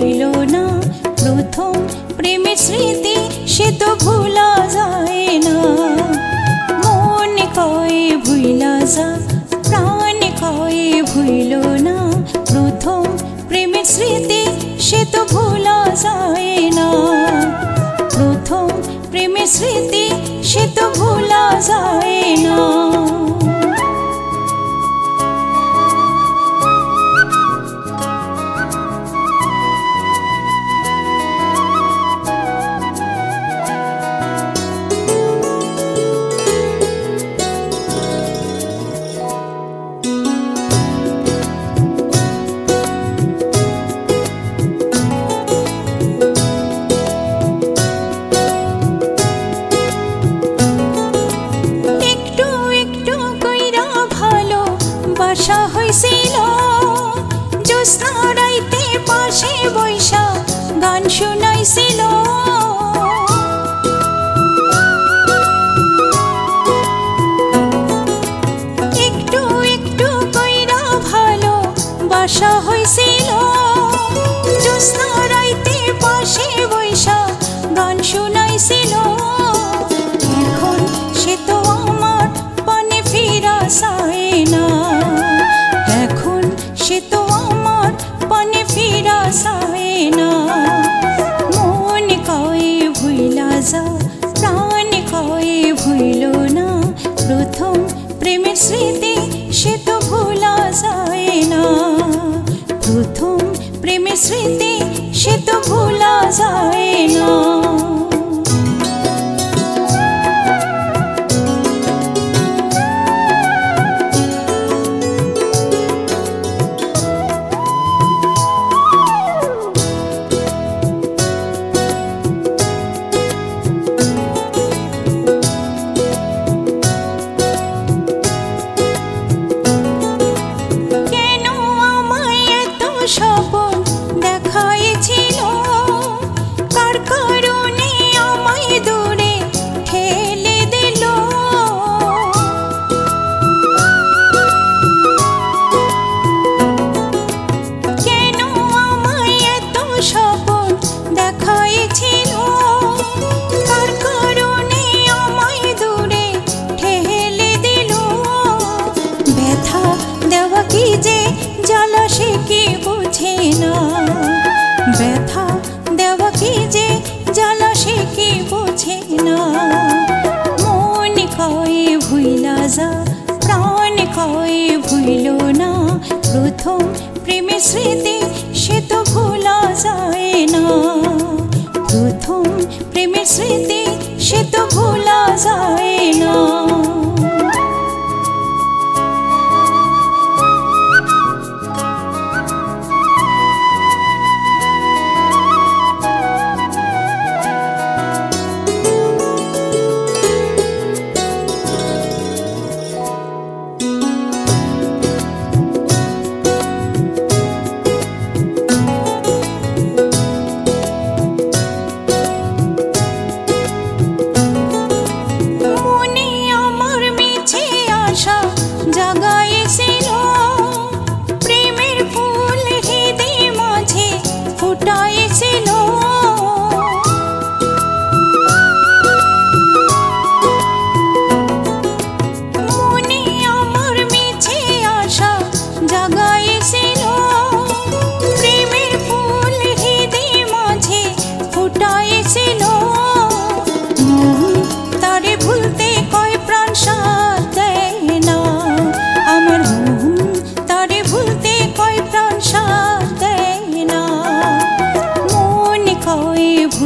রইল না। প্রথম প্রেমের স্মৃতি সে তো ভোলা যায় না। মনে কয়ে ভুইলা যা, প্রাণ কয়ে ভুইল না। প্রথম প্রেমের স্মৃতি সে তো ভোলা যায় না। প্রথম প্রেমের স্মৃতি সে তো ভোলা যায় না। si lo স্মৃতি সে তো ভোলা যায় না। প্রথম প্রেমের স্মৃতি সে তো ভোলা যায় না। Cho প্রথম প্রেমের স্মৃতি সে তো ভোলা যায় না প্রথম প্রেমের স্মৃতি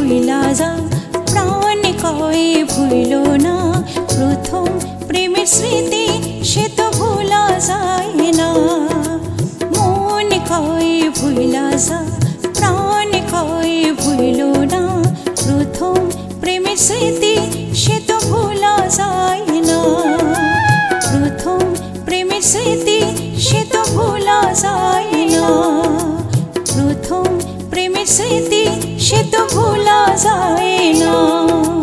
কয়ে ভুইলা যা প্রাণ কয়ে ভুইল না প্রথম প্রেমের স্মৃতি সে তো ভোলা যায় না মন কয়ে ভুইলা যা প্রাণ কয়ে ভুইল না প্রথম প্রেমের স্মৃতি সে তো ভোলা যায় না প্রথম প্রেমের স্মৃতি সে তো ভোলা যায় না প্রথম প্রেমের স্মৃতি तो भूला जाए ना।